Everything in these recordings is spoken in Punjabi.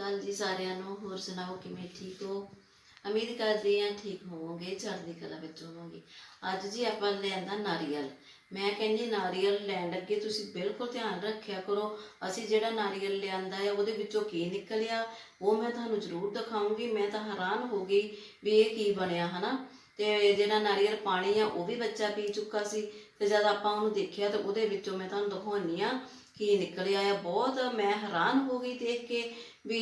ਅਕਾਲ ਜੀ ਸਾਰਿਆਂ ਨੂੰ। ਹੋਰ ਸੁਣਾਓ, ਕਿਵੇਂ ਠੀਕ ਹੋ? ਉਮੀਦ ਕਰਦੇ ਹਾਂ ਠੀਕ ਹੋਵੋਗੇ, ਚੜ੍ਹਦੀ ਕਲਾ ਵਿੱਚ ਹੋਵੋਗੇ। ਅੱਜ ਜੀ ਆਪਾਂ ਲਿਆਂਦਾ ਨਾਰੀਅਲ। ਮੈਂ ਕਹਿੰਦੀ ਨਾਰੀਅਲ ਲੈਣ ਲੱਗੇ ਤੁਸੀਂ ਬਿਲਕੁਲ ਧਿਆਨ ਰੱਖਿਆ ਕਰੋ। ਅਸੀਂ ਜਿਹੜਾ ਨਾਰੀਅਲ ਲਿਆਂਦਾ ਹੈ, ਉਹਦੇ ਵਿੱਚੋਂ ਕੀ ਨਿਕਲਿਆ, ਉਹ ਮੈਂ ਤੁਹਾਨੂੰ ਜ਼ਰੂਰ ਦਿਖਾਉਂਗੀ। ਮੈਂ ਤਾਂ ਹੈਰਾਨ ਹੋ ਗਈ ਵੀ ਇਹ ਕੀ ਬਣਿਆ, ਹਨਾ? ਤੇ ਜਿਹੜਾ ਨਾਰੀਅਲ ਪਾਣੀ ਆ, ਉਹ ਵੀ ਬੱਚਾ ਪੀ ਚੁੱਕਾ ਸੀ। ਤੇ ਜਦ ਆਪਾਂ ਉਹਨੂੰ ਦੇਖਿਆ, ਤਾਂ ਉਹਦੇ ਵਿੱਚੋਂ ਮੈਂ ਤੁਹਾਨੂੰ ਦਿਖਾਉਣੀ ਆ ਕੀ ਨਿਕਲਿਆ ਆ, ਬਹੁਤ ਮੈਂ ਹੈਰਾਨ ਹੋ ਗਈ ਦੇਖ ਕੇ ਵੀ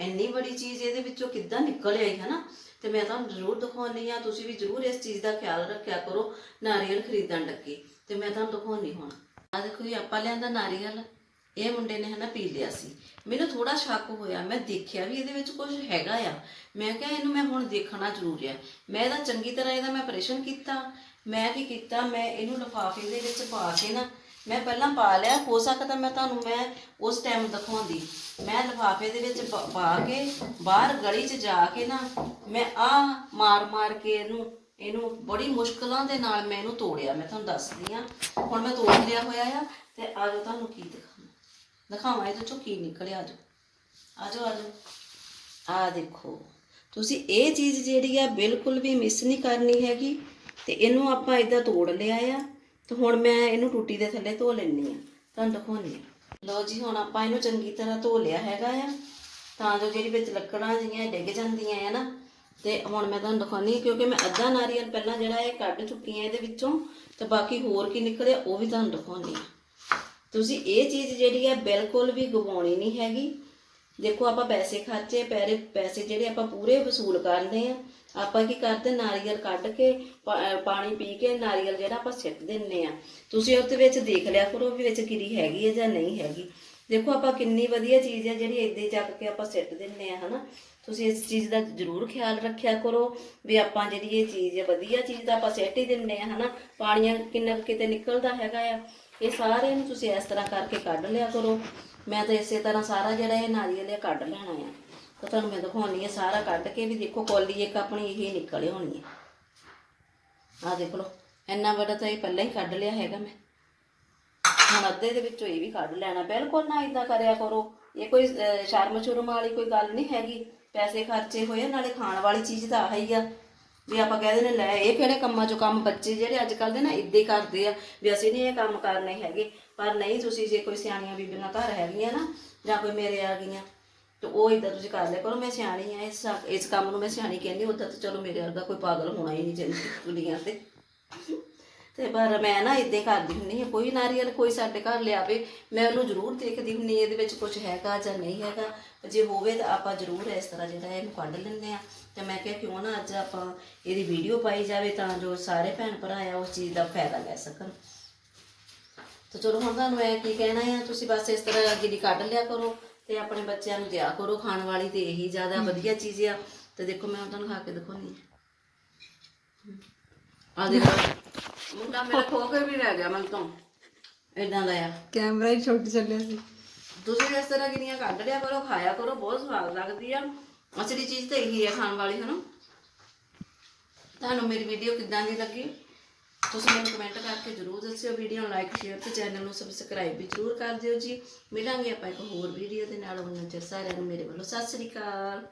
ਇੰਨੀ ਬੜੀ ਚੀਜ਼ ਇਹਦੇ ਵਿੱਚੋਂ ਕਿੱਦਾਂ ਨਿਕਲ ਆਈ ਹੈ ਨਾ ਤੇ ਮੈਂ ਤੁਹਾਨੂੰ ਜ਼ਰੂਰ ਦਿਖਾਉਣੀ ਆ, ਤੁਸੀਂ ਵੀ ਜ਼ਰੂਰ ਇਸ ਚੀਜ਼ ਦਾ ਖਿਆਲ ਰੱਖਿਆ ਕਰੋ, ਨਾਰੀਅਲ ਖਰੀਦਣ ਲੱਗੇ। ਤੇ ਮੈਂ ਤੁਹਾਨੂੰ ਦਿਖਾਉਣੀ ਹੁਣ। ਆ ਦੇਖੋ ਜੀ, ਆਪਾਂ ਲਿਆਂਦਾ ਨਾਰੀਅਲ, ਇਹ ਮੁੰਡੇ ਨੇ ਹਨਾ ਪੀ ਲਿਆ ਸੀ। ਮੈਨੂੰ ਥੋੜਾ ਸ਼ੱਕ ਹੋਇਆ, ਮੈਂ ਦੇਖਿਆ ਵੀ ਇਹਦੇ ਵਿੱਚ ਕੁਝ ਹੈਗਾ ਆ। ਮੈਂ ਕਿਹਾ ਇਹਨੂੰ ਮੈਂ ਹੁਣ ਦੇਖਣਾ ਜ਼ਰੂਰੀ ਆ। ਮੈਂ ਇਹਦਾ ਚੰਗੀ ਤਰ੍ਹਾਂ ਇਹਦਾ ਮੈਂ ਆਪਰੇਸ਼ਨ ਕੀਤਾ, ਮੈਂ ਕੀ ਕੀਤਾ, ਮੈਂ ਇਹਨੂੰ ਲਿਫਾਫੇ ਦੇ ਵਿੱਚ ਪਾ ਕੇ ਨਾ ਮੈਂ ਪਹਿਲਾਂ ਪਾ ਲਿਆ, ਹੋ ਸਕਦਾ ਮੈਂ ਤੁਹਾਨੂੰ ਮੈਂ ਉਸ ਟਾਈਮ ਦਿਖਾਉਂਦੀ। ਮੈਂ ਲਿਫਾਫੇ ਦੇ ਵਿੱਚ ਪ- ਪਾ ਕੇ ਬਾਹਰ ਗਲੀ 'ਚ ਜਾ ਕੇ ਨਾ ਮੈਂ ਆ ਮਾਰ ਮਾਰ ਕੇ ਇਹਨੂੰ ਇਹਨੂੰ ਬੜੀ ਮੁਸ਼ਕਲਾਂ ਦੇ ਨਾਲ ਮੈਂ ਇਹਨੂੰ ਤੋੜਿਆ। ਮੈਂ ਤੁਹਾਨੂੰ ਦੱਸਦੀ ਆ ਹੁਣ ਮੈਂ ਤੋੜ ਲਿਆ ਹੋਇਆ ਆ ਤੇ ਆਜੋ ਤੁਹਾਨੂੰ ਕੀ ਦਿਖਾਵਾਂ। ਦਿਖਾਵਾਂ ਇਹਦੇ ਚੋਂ ਕੀ ਨਿਕਲਿਆ, ਆਜੋ। ਆਜੋ ਆਜੋ। ਆ ਦੇਖੋ, ਤੁਸੀਂ ਇਹ ਚੀਜ਼ ਜਿਹੜੀ ਆ ਬਿਲਕੁਲ ਵੀ ਮਿਸ ਨਹੀਂ ਕਰਨੀ ਹੈਗੀ ਤੇ ਇਹਨੂੰ ਆਪਾਂ ਇਦਾਂ ਤੋੜ ਲਿਆ ਆ। ਤੇ ਹੁਣ ਮੈਂ ਇਹਨੂੰ ਟੂਟੀ ਦੇ ਥੱਲੇ ਧੋ ਲੈਣੀ ਆ ਤੁਹਾਨੂੰ ਦਿਖਾਉਣੀ ਆ ਲਓ ਜੀ, ਹੁਣ ਆਪਾਂ ਇਹਨੂੰ ਚੰਗੀ ਤਰ੍ਹਾਂ ਧੋ ਲਿਆ ਹੈਗਾ ਆ। ਤਾਂ ਜੋ ਜਿਹੜੀ ਵਿੱਚ ਲੱਕੜਾਂ ਜਿਹੀਆਂ ਡਿੱਗ ਜਾਂਦੀਆਂ ਆ ਨਾ, ਤੇ ਹੁਣ ਮੈਂ ਤੁਹਾਨੂੰ ਦਿਖਾਉਣੀ ਕਿਉਂਕਿ ਮੈਂ ਅੱਧਾ ਨਾਰੀਅਲ ਪਹਿਲਾਂ ਜਿਹੜਾ ਇਹ ਕੱਢ ਚੁੱਕੀ ਆ ਇਹਦੇ ਵਿੱਚੋਂ, ਤੇ ਬਾਕੀ ਹੋਰ ਕੀ ਨਿਕਲਿਆ, ਉਹ ਵੀ ਤੁਹਾਨੂੰ ਦਿਖਾਉਣੀ ਆ ਤੁਸੀਂ ਇਹ ਚੀਜ਼ ਜਿਹੜੀ ਆ, ਬਿਲਕੁਲ ਵੀ ਗਵਾਉਣੀ ਨਹੀਂ ਹੈਗੀ। ਦੇਖੋ ਆਪਾਂ ਪੈਸੇ ਖਰਚੇ, ਪੈਰੇ, ਪੈਸੇ ਜਿਹੜੇ ਆਪਾਂ ਪੂਰੇ ਵਸੂਲ ਕਰਦੇ ਆ ਆਪਾਂ ਕੀ ਕਰਦੇ, ਨਾਰੀਅਲ ਕੱਢ ਕੇ, ਪਾ- ਪਾਣੀ ਪੀ ਕੇ ਨਾਰੀਅਲ ਜਿਹੜਾ ਆਪਾਂ ਸਿੱਟ ਦਿੰਨੇ ਆ ਤੁਸੀਂ ਉਹਦੇ ਵਿੱਚ ਦੇਖ ਲਿਆ ਕਰੋ ਵੀ ਵਿੱਚ ਕਿਰੀ ਹੈਗੀ ਹੈ ਜਾਂ ਨਹੀਂ ਹੈਗੀ। ਦੇਖੋ ਆਪਾਂ ਕਿੰਨੀ ਵਧੀਆ ਚੀਜ਼ ਹੈ ਜਿਹੜੀ ਏਦਾਂ ਹੀ ਚੱਕ ਕੇ ਆਪਾਂ ਸਿੱਟ ਦਿੰਨੇ ਆ ਹਨਾ। ਤੁਸੀਂ ਇਸ ਚੀਜ਼ ਦਾ ਜ਼ਰੂਰ ਖਿਆਲ ਰੱਖਿਆ ਕਰੋ ਵੀ ਆਪਾਂ ਜਿਹੜੀ ਇਹ ਚੀਜ਼ ਹੈ ਵਧੀਆ ਚੀਜ਼ ਦਾ ਆਪਾਂ ਸਿੱਟ ਹੀ ਦਿੰਨੇ ਆ ਹਨਾ। ਪਾਣੀਆਂ ਕਿੰਨਾ ਕੁ ਕਿਤੇ ਨਿਕਲਦਾ ਹੈਗਾ ਆ। ਇਹ ਸਾਰੇ ਨੂੰ ਤੁਸੀਂ ਇਸ ਤਰ੍ਹਾਂ ਕਰਕੇ ਕੱਢ ਲਿਆ ਕਰੋ। ਮੈਂ ਤਾਂ ਇਸੇ ਤਰ੍ਹਾਂ ਸਾਰਾ ਜਿਹੜਾ ਇਹ ਨਾਰੀਅਲ ਇਹ ਕੱਢ ਲੈਣਾ ਆ। ਤਾਂ ਤੁਹਾਨੂੰ ਮੈਂ ਦਿਖਾਉਣੀ ਹੈ ਸਾਰਾ ਕੱਢ ਕੇ ਵੀ ਦੇਖੋ, ਕੋਲੀ ਇੱਕ ਆਪਣੀ ਇਹ ਨਿਕਲ ਹੋਣੀ ਹੈ ਆ ਦੇਖ ਲਓ, ਇੰਨਾ ਵੱਡਾ ਤਾਂ ਇਹ ਪਹਿਲਾਂ ਹੀ ਕੱਢ ਲਿਆ ਹੈਗਾ ਮੈਂ। ਹੁਣ ਅੱਧੇ ਦੇ ਵਿੱਚੋਂ ਇਹ ਵੀ ਕੱਢ ਲੈਣਾ। ਬਿਲਕੁਲ ਨਾ ਇਦਾਂ ਕਰਿਆ ਕਰੋ। ਇਹ ਕੋਈ ਸ਼ਰਮ ਸ਼ੁਰਮ ਵਾਲੀ ਕੋਈ ਗੱਲ ਨਹੀਂ ਹੈਗੀ। ਪੈਸੇ ਖਰਚੇ ਹੋਏ ਨਾਲੇ ਖਾਣ ਵਾਲੀ ਚੀਜ਼ ਤਾਂ ਆਹੀ ਆ। ਵੀ ਆਪਾਂ ਕਹਿ ਦਿੰਦੇ ਲੈ, ਇਹ ਕਿਹੜੇ ਕੰਮਾਂ ਚੋਂ ਕੰਮ ਬੱਚੇ ਜਿਹੜੇ ਅੱਜ ਕੱਲ ਦੇ ਨਾ ਇੱਦਾਂ ਹੀ ਕਰਦੇ ਆ ਵੀ ਅਸੀਂ ਨਹੀਂ ਇਹ ਕੰਮ ਕਰਨੇ ਹੈਗੇ। ਪਰ ਨਹੀਂ, ਤੁਸੀਂ ਜੇ ਕੋਈ ਸਿਆਣੀਆਂ ਬੀਬੀਆਂ ਘਰ ਹੈਗੀਆਂ ਨਾ, ਜਾਂ ਕੋਈ ਮੇਰੇ ਆ ਗਈਆਂ, ਤੇ ਉਹ ਇਦਾਂ ਤੁਸੀਂ ਕਰ ਲਿਆ ਕਰੋ, ਮੈਂ ਸਿਆਣੀ ਆ, ਇਸ ਇਸ ਕੰਮ ਨੂੰ ਮੈਂ ਸਿਆਣੀ ਕਹਿੰਦੀ ਉਦਾਂ ਤਾਂ ਚਲੋ ਮੇਰੇ ਵਰਗਾ ਕੋਈ ਪਾਗਲ ਹੋਣਾ ਹੀ ਨਹੀਂ ਚਾਹੀਦਾ ਦੁਨੀਆ ਤੇ। ਤੇ ਪਰ ਮੈਂ ਨਾ ਇਦਾਂ ਕਰਦੀ ਹੁੰਨੀ ਆ ਕੋਈ ਨਾਰੀਅਲ ਕੋਈ ਸਾਡੇ ਘਰ ਲਿਆਵੇ, ਮੈਂ ਉਹਨੂੰ ਜ਼ਰੂਰ ਦੇਖਦੀ ਹੁੰਨੀ ਇਹਦੇ ਵਿੱਚ ਕੁਝ ਹੈਗਾ ਜਾਂ ਨਹੀਂ ਹੈਗਾ। ਜੇ ਹੋਵੇ ਤਾਂ ਆਪਾਂ ਜ਼ਰੂਰ ਇਸ ਤਰ੍ਹਾਂ ਜਿਹੜਾ ਇਹਨੂੰ ਕੱਢ ਲੈਂਦੇ ਆ ਤੇ ਮੈਂ ਕਿਹਾ ਕਿਉਂ ਨਾ ਅੱਜ ਆਪਾਂ ਇਹਦੀ ਵੀਡੀਓ ਪਾਈ ਜਾਵੇ ਤਾਂ ਜੋ ਸਾਰੇ ਭੈਣ ਭਰਾ ਆ ਉਸ ਚੀਜ਼ ਦਾ ਫਾਇਦਾ ਲੈ ਸਕਣ। ਤਾਂ ਚਲੋ ਹੁਣ ਤੁਹਾਨੂੰ ਮੈਂ ਕੀ ਕਹਿਣਾ ਆ ਤੁਸੀਂ ਬਸ ਇਸ ਤਰ੍ਹਾਂ ਜਿਹੜੀ ਕੱਢ ਲਿਆ ਕਰੋ ਤੇ ਆਪਣੇ ਬੱਚਿਆਂ ਨੂੰ ਦਿਆ ਕਰੋ ਖਾਣ ਵਾਲੀ ਤੇ ਇਹੀ ਜ਼ਿਆਦਾ ਵਧੀਆ ਚੀਜ਼ ਆ। ਤੇ ਦੇਖੋ ਮੈਂ ਤੁਹਾਨੂੰ ਖਾ ਕੇ ਦਿਖਾਉਣੀ ਆ ਦੇਖੋ। ਮੁੰਡਾ ਮੇਰਾ ਖੋ ਕੇ ਵੀ ਰਹਿ ਗਿਆ ਮਨ ਤੋਂ। ਇਦਾਂ ਦਾ ਆ। ਕੈਮਰਾ ਹੀ ਛੁੱਟ ਚੱਲਿਆ ਸੀ। ਤੁਸੀਂ ਇਸ ਤਰ੍ਹਾਂ ਕਿੰਨੀਆਂ ਕੱਢ ਲਿਆ ਕਰੋ ਖਾਇਆ ਕਰੋ ਬਹੁਤ ਸਵਾਦ ਲੱਗਦੀ ਆ। ਅਸਲੀ ਚੀਜ਼ ਤਾਂ ਇਹੀ ਹੈ ਖਾਣ ਵਾਲੀ, ਹਨਾ? ਤੁਹਾਨੂੰ ਮੇਰੀ ਵੀਡੀਓ ਕਿੱਦਾਂ ਦੀ ਲੱਗੀ? ਤੁਸੀਂ ਮੈਨੂੰ ਕਮੈਂਟ ਕਰਕੇ ਜਰੂਰ ਦੱਸਿਓ। ਵੀਡੀਓ ਨੂੰ ਲਾਈਕ ਸ਼ੇਅਰ ਤੇ ਚੈਨਲ ਨੂੰ ਸਬਸਕ੍ਰਾਈਬ ਵੀ ਜਰੂਰ ਕਰ ਦਿਓ ਜੀ। ਮਿਲਾਂਗੇ ਆਪਾਂ ਇੱਕ ਹੋਰ ਵੀਡੀਓ ਦੇ ਨਾਲ। ਉਹਨਾਂ ਚਿਰ ਸਾਰਿਆਂ ਨੂੰ ਮੇਰੇ ਵੱਲੋਂ ਸਤਿ ਸ੍ਰੀ ਅਕਾਲ।